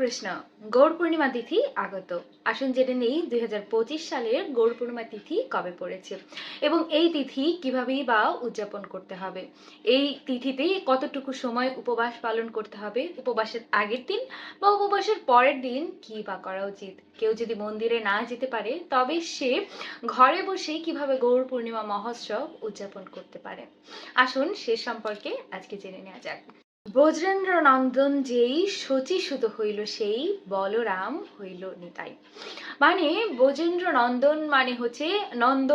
কৃষ্ণ, গৌর পূর্ণিমা তিথি আগত। আসুন জেনে নেই দুই হাজার পঁচিশ সালের গৌর পূর্ণিমা তিথি কবে পড়েছে এবং এই তিথি কিভাবেই বা উদযাপন করতে হবে। এই তিথিতে কতটুকু সময় উপবাস পালন করতে হবে, উপবাসের আগের দিন বা উপবাসের পরের দিন কি বা করা উচিত? কেউ যদি মন্দিরে না যেতে পারে, তবে সে ঘরে বসে কীভাবে গৌর পূর্ণিমা মহোৎসব উদযাপন করতে পারে? আসুন সে সম্পর্কে আজকে জেনে নেওয়া যাক। ব্রজেন্দ্র নন্দন যেই শচীসুত হইল, সেই বলরাম হইল নিতাই। মানে ব্রজেন্দ্র নন্দন মানে হচ্ছে নন্দ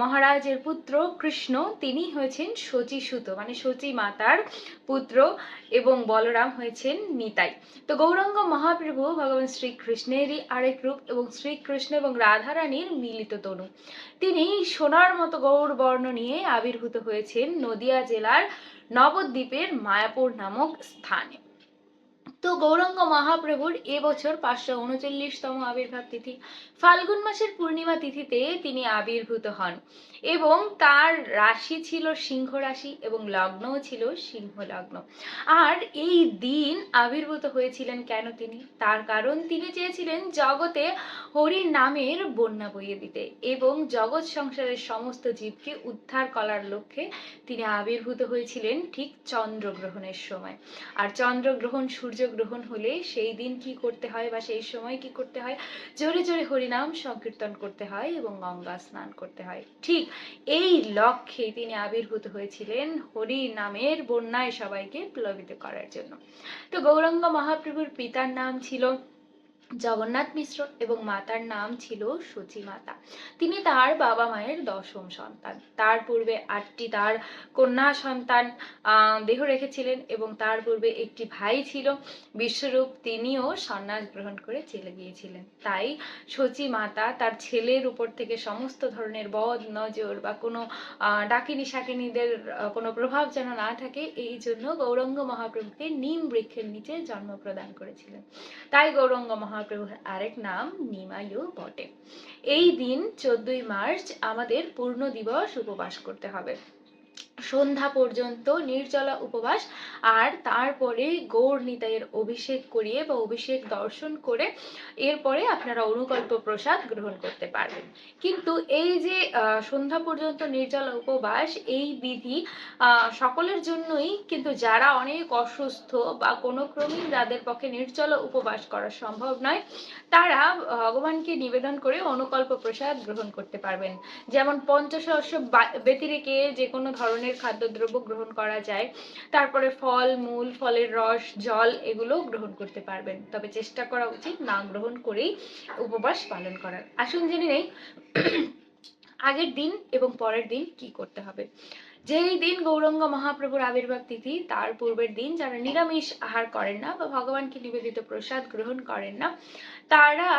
মহারাজের পুত্র কৃষ্ণ, তিনি হয়েছেন শচীসুত মানে শচী মাতার পুত্র এবং বলরাম হয়েছেন নিতাই। তো গৌরাঙ্গ মহাপ্রভু ভগবান শ্রীকৃষ্ণেরই আরেক রূপ এবং শ্রীকৃষ্ণ এবং রাধারানীর মিলিত তনু। তিনি সোনার মতো গৌর বর্ণ নিয়ে আবির্ভূত হয়েছেন নদিয়া জেলার নবদ্বীপের মায়াপুর নামক স্থানে। তো গৌরাঙ্গ মহাপ্রভুর এবছর পাঁচশো উনচল্লিশতম আবির্ভাব তিথি, ফাল্গুন মাসের পূর্ণিমা তিথিতে তিনি আবির্ভূত হন এবং তার রাশি ছিল সিংহ রাশি এবং লগ্নও ছিল সিংহ লগ্ন। আর এই দিন আবির্ভূত হয়েছিলেন কেন তিনি? তার কারণ তিনি চেয়েছিলেন জগতে হরির নামের বন্যা বইয়ে দিতে এবং জগৎ সংসারের সমস্ত জীবকে উদ্ধার করার লক্ষ্যে তিনি আবির্ভূত হয়েছিলেন ঠিক চন্দ্রগ্রহণের সময়। আর চন্দ্রগ্রহণ সূর্যগ্রহণ হলে সেই দিন কি করতে হয় বা সেই সময় কি করতে হয়? জোরে জোরে হরিনাম সংকীর্তন করতে হয় এবং গঙ্গা স্নান করতে হয়। ঠিক এই লক্ষ্যে তিনি আবির্ভূত হয়েছিলেন হরি নামের বন্যায় সবাইকে প্লবিত করার জন্য। তো গৌরাঙ্গ মহাপ্রভুর পিতার নাম ছিল জগন্নাথ মিশ্র এবং মাতার নাম ছিল সচী মাতা তিনি তার বাবা মায়ের দশম সন্তান। তার পূর্বে আটটি তার কন্যা সন্তান দেহ রেখেছিলেন এবং তার পূর্বে একটি ভাই ছিল। বিশ্বরূপ তিনিও সন্ন্যাস গ্রহণ করে চলে গিয়েছিলেন। তাই সচী মাতা তার ছেলের উপর থেকে সমস্ত ধরনের বদ, নজর বা কোনো ডাকিনী শাকিনীদের কোনো প্রভাব যেন না থাকে, এই জন্য গৌরঙ্গ মহাপ্রভুকে নিম বৃক্ষের নিচে জন্ম প্রদান করেছিলেন। তাই গৌরাঙ্গ মহাপ্রভুর আরেক নাম নিমায়ু বটে। এই দিন চোদ্দই মার্চ আমাদের পূর্ণ দিবস উপবাস করতে হবে। সন্ধ্যা পর্যন্ত নির্জলা উপবাস আর তারপরে গৌর নিতাইয়ের অভিষেক করিয়ে বা অভিষেক দর্শন করে এরপরে আপনারা অনুকল্প প্রসাদ গ্রহণ করতে পারবেন। কিন্তু এই যে সন্ধ্যা পর্যন্ত নির্জলা উপবাস, এই বিধি সকলের জন্যই কিন্তু যারা অনেক অসুস্থ বা কোনো ক্রমেই যাদের পক্ষে নির্জলা উপবাস করা সম্ভব নয়, তারা ভগবানকে নিবেদন করে অনুকল্প প্রসাদ গ্রহণ করতে পারবেন। যেমন পঞ্চশস্য ব্যতিরেকে যে কোনো ধরনের খাদ্যদ্রব্য গ্রহণ করা যায়। তারপরে ফল, মূল, ফলের রস, জল এগুলো গ্রহণ করতে পারবেন। তবে চেষ্টা করা উচিত না গ্রহণ করেই উপবাস পালন করার। আসুন জেনে নেই আগের দিন এবং পরের দিন কি করতে হবে। যেই দিন গৌরঙ্গ মহাপ্রভুর আবির্ভাব তিথি, তার পূর্বের দিন যারা নিরামিষ আহার করেন না বা ভগবানকে নিবেদিত প্রসাদ গ্রহণ করেন না তারা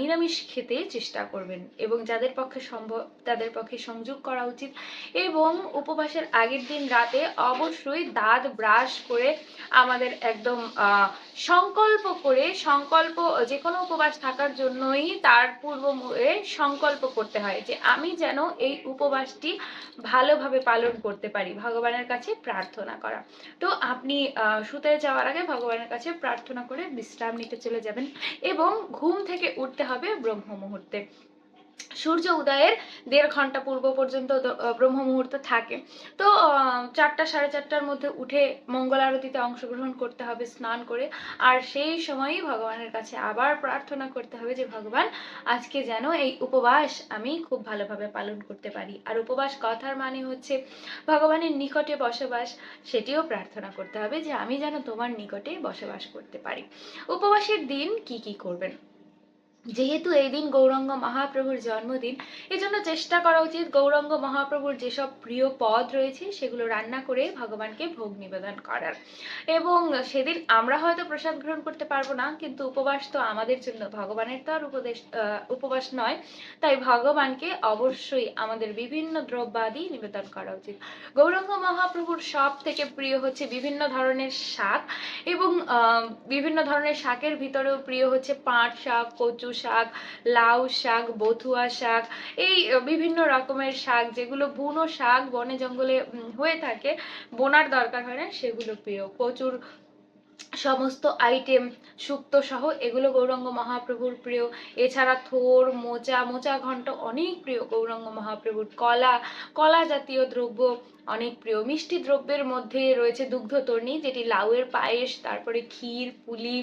নিরামিষ খেতে চেষ্টা করবেন এবং যাদের পক্ষে সম্ভব, তাদের পক্ষে সংযোগ করা উচিত এবং উপবাসের আগের দিন রাতে অবশ্যই দাঁত ব্রাশ করে আমাদের একদম সংকল্প করে, সংকল্প যে কোনো উপবাস থাকার জন্যই তার পূর্ব সংকল্প করতে হয় যে আমি যেন এই উপবাসটি ভালোভাবে পালন করতে পারি, ভগবানের কাছে প্রার্থনা করা। তো আপনি শুতে যাওয়ার আগে ভগবানের কাছে প্রার্থনা করে বিশ্রাম নিতে চলে যাবেন এবং ঘুম থেকে উঠতে হবে ব্রহ্ম মুহূর্তে সূর্য উদয়ের দেড় ঘণ্টা পূর্ব পর্যন্ত ব্রহ্ম মুহূর্ত থাকে। তো চারটা সাড়ে চারটার মধ্যে উঠে মঙ্গল আরতিতে অংশগ্রহণ করতে হবে, স্নান করে। আর সেই সময়ই ভগবানের কাছে আবার প্রার্থনা করতে হবে যে, ভগবান, আজকে যেন এই উপবাস আমি খুব ভালোভাবে পালন করতে পারি। আর উপবাস কথার মানে হচ্ছে ভগবানের নিকটে বসবাস, সেটিও প্রার্থনা করতে হবে যে, আমি যেন তোমার নিকটে বসবাস করতে পারি। উপবাসের দিন কি কি করবেন? যেহেতু এই দিন গৌরাঙ্গ মহাপ্রভুর জন্মদিন, এজন্য চেষ্টা করা উচিত গৌরাঙ্গ মহাপ্রভুর যেসব প্রিয় পদ রয়েছে, সেগুলো রান্না করে ভগবানকে ভোগ নিবেদন করার। এবং সেদিন আমরা হয়তো প্রসাদ গ্রহণ করতে পারব না, কিন্তু উপবাস তো আমাদের জন্য, ভগবানের তো আর উপদেশ উপবাস নয়। তাই ভগবানকে অবশ্যই আমাদের বিভিন্ন দ্রব্যাদি নিবেদন করা উচিত। গৌরাঙ্গ মহাপ্রভুর সব থেকে প্রিয় হচ্ছে বিভিন্ন ধরনের শাক এবং বিভিন্ন ধরনের শাকের ভিতরেও প্রিয় হচ্ছে পাট, শাক, কচু শাক, লাউ শাক, বথুয়া শাক, এই বিভিন্ন রকমের শাক যেগুলো বুনো শাক বনে জঙ্গলে হয়ে থাকে, বোনার দরকার হয় না, সেগুলো প্রিয় প্রচুর সমস্ত আইটেম সুক্ত সহ এগুলো গৌরাঙ্গ মহাপ্রভুর প্রিয়। এছাড়া থোর, মোচা মোচা ঘন্ট অনেক প্রিয় গৌরাঙ্গ মহাপ্রভুর। কলা কলা জাতীয় দ্রব্য অনেক প্রিয় মিষ্টি দ্রব্যের মধ্যে রয়েছে দুগ্ধতর্ণী যেটি লাউয়ের পায়েস, তারপরে ক্ষীর, পুলি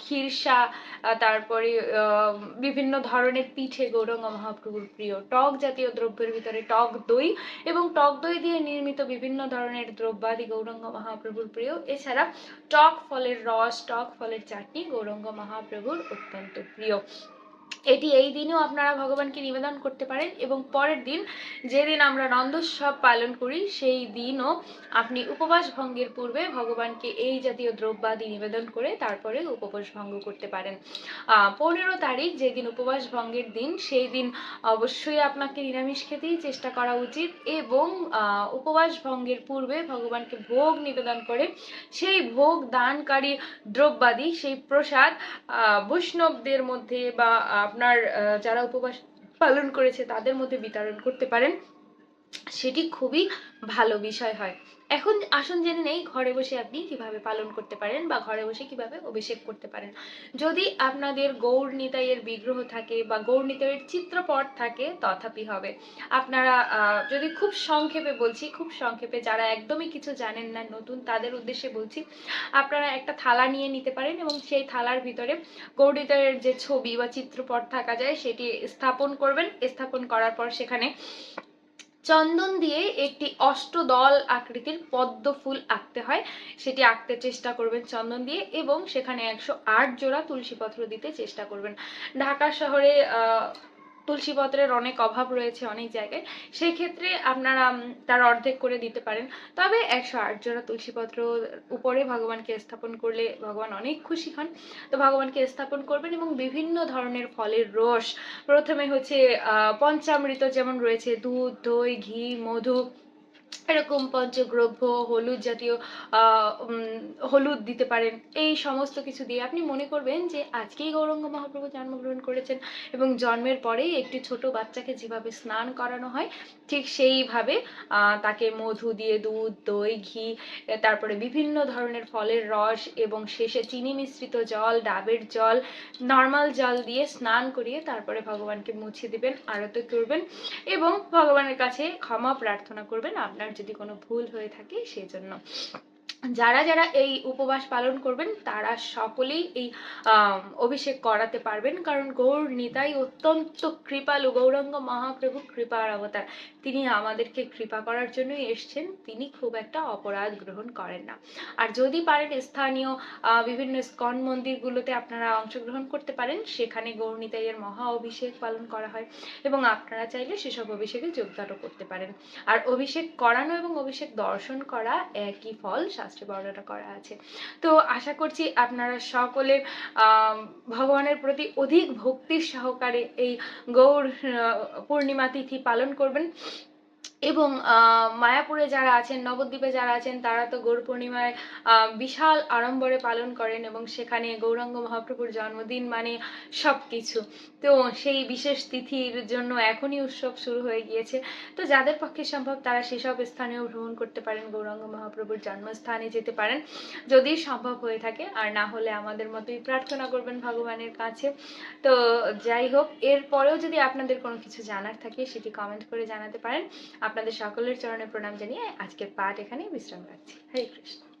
ক্ষীরসা তারপরে বিভিন্ন ধরনের পিঠে গৌরঙ্গ মহাপ্রভুর প্রিয় টক জাতীয় দ্রব্যের ভিতরে টক দই এবং টক দই দিয়ে নির্মিত বিভিন্ন ধরনের দ্রব্যাদি গৌরঙ্গ মহাপ্রভুর প্রিয়। এছাড়া টক ফলের রস, টক ফলের চাটনি গৌরঙ্গ মহাপ্রভুর অত্যন্ত প্রিয়। এটি এই দিনেও আপনারা ভগবানকে নিবেদন করতে পারেন এবং পরের দিন যেদিন আমরা নন্দোৎসব পালন করি, সেই দিনও আপনি উপবাস ভঙ্গের পূর্বে ভগবানকে এই জাতীয় দ্রব্যাদি নিবেদন করে তারপরে উপবাস ভঙ্গ করতে পারেন। পনেরো তারিখ যেদিন উপবাস ভঙ্গের দিন, সেই দিন অবশ্যই আপনাকে নিরামিষ খেতেই চেষ্টা করা উচিত এবং উপবাস ভঙ্গের পূর্বে ভগবানকে ভোগ নিবেদন করে সেই ভোগ দানকারী দ্রব্যাদি, সেই প্রসাদ বৈষ্ণবদের মধ্যে বা আপনার যারা উপবাস পালন করেছে তাদের মধ্যে বিতরণ করতে পারেন। সেটি খুবই ভালো বিষয় হয়। এখন আসুন জেনে নেই ঘরে বসে আপনি কীভাবে পালন করতে পারেন বা ঘরে বসে কীভাবে অভিষেক করতে পারেন। যদি আপনাদের গৌর নিতাইয়ের বিগ্রহ থাকে বা গৌর নিতাইয়ের চিত্রপট থাকে, তথাপি হবে। আপনারা যদি খুব সংক্ষেপে বলছি, খুব সংক্ষেপে যারা একদমই কিছু জানেন না, নতুন, তাদের উদ্দেশ্যে বলছি, আপনারা একটা থালা নিয়ে নিতে পারেন এবং সেই থালার ভিতরে গৌর নিতাইয়ের যে ছবি বা চিত্রপট থাকা যায়, সেটি স্থাপন করবেন। স্থাপন করার পর সেখানে চন্দন দিয়ে একটি অষ্টদল আকৃতির পদ্ম ফুল আঁকতে হয়। সেটি আঁকতে চেষ্টা করবেন চন্দন দিয়ে এবং সেখানে একশো আট জোড়া তুলসী পত্র দিতে চেষ্টা করবেন। ঢাকা শহরে আহ, তুলসী পত্রের অনেক অভাব রয়েছে অনেক জায়গায় সেই ক্ষেত্রে আপনারা তার অর্ধেক করে দিতে পারেন। তবে একশো আট জোড়া তুলসী পত্র উপরে ভগবানকে স্থাপন করলে ভগবান অনেক খুশি হন। তো ভগবানকে স্থাপন করবেন এবং বিভিন্ন ধরনের ফলের রস। প্রথমে হচ্ছে পঞ্চামৃত যেমন রয়েছে দুধ দই ঘি মধু। এরকম পঞ্চদ্রব্য হলুদ জাতীয় হলুদ দিতে পারেন। এই সমস্ত কিছু দিয়ে আপনি মনে করবেন যে আজকেই গৌরঙ্গ মহাপ্রভু জন্মগ্রহণ করেছেন এবং জন্মের পরেই একটি ছোট বাচ্চাকে যেভাবে স্নান করানো হয়, ঠিক সেইভাবে তাকে মধু দিয়ে দুধ, দই, ঘি, তারপরে বিভিন্ন ধরনের ফলের রস এবং শেষে চিনি মিশ্রিত জল, ডাবের জল, নর্মাল জল দিয়ে স্নান করিয়ে তারপরে ভগবানকে মুছে দিবেন, আরতি করবেন এবং ভগবানের কাছে ক্ষমা প্রার্থনা করবেন। আপনার যদি কোনো ভুল হয়ে থাকে সেই জন্য যারা যারা এই উপবাস পালন করবেন, তারা সকলেই এই অভিষেক করাতে পারবেন। কারণ গৌর নিতাই অত্যন্ত কৃপালু, গৌরাঙ্গ মহাপ্রভু কৃপার অবতার। তিনি আমাদেরকে কৃপা করার জন্যই এসছেন। তিনি খুব একটা অপরাধ গ্রহণ করেন না। আর যদি পারেন স্থানীয় বিভিন্ন স্কন মন্দিরগুলোতে আপনারা অংশগ্রহণ করতে পারেন। সেখানে গৌর নিতাইয়ের মহা অভিষেক পালন করা হয় এবং আপনারা চাইলে সেসব অভিষেকে যোগদানও করতে পারেন। আর অভিষেক করানো এবং অভিষেক দর্শন করা একই ফল, শাস্ত্রে বর্ণনা করা আছে। তো আশা করছি আপনারা সকলে ভগবানের প্রতি অধিক ভক্তির সহকারে এই গৌর পূর্ণিমা তিথি পালন করবেন। এবং মায়াপুরে যারা আছেন, নবদ্বীপে যারা আছেন, তারা তো গৌর পূর্ণিমায় বিশাল আড়ম্বরে পালন করেন এবং সেখানে গৌরাঙ্গ মহাপ্রভুর জন্মদিন মানে সব কিছু তো সেই বিশেষ তিথির জন্য এখনই উৎসব শুরু হয়ে গিয়েছে। তো যাদের পক্ষে সম্ভব তারা সেসব স্থানেও ভ্রমণ করতে পারেন, গৌরাঙ্গ মহাপ্রভুর জন্মস্থানে যেতে পারেন, যদি সম্ভব হয়ে থাকে। আর না হলে আমাদের মতোই প্রার্থনা করবেন ভগবানের কাছে। তো যাই হোক, এরপরেও যদি আপনাদের কোনো কিছু জানার থাকে, সেটি কমেন্ট করে জানাতে পারেন। আপনাদের সকলের চরণে প্রণাম জানিয়ে আজকের পাঠ এখানেই বিশ্রাম রাখছি। হরে কৃষ্ণ।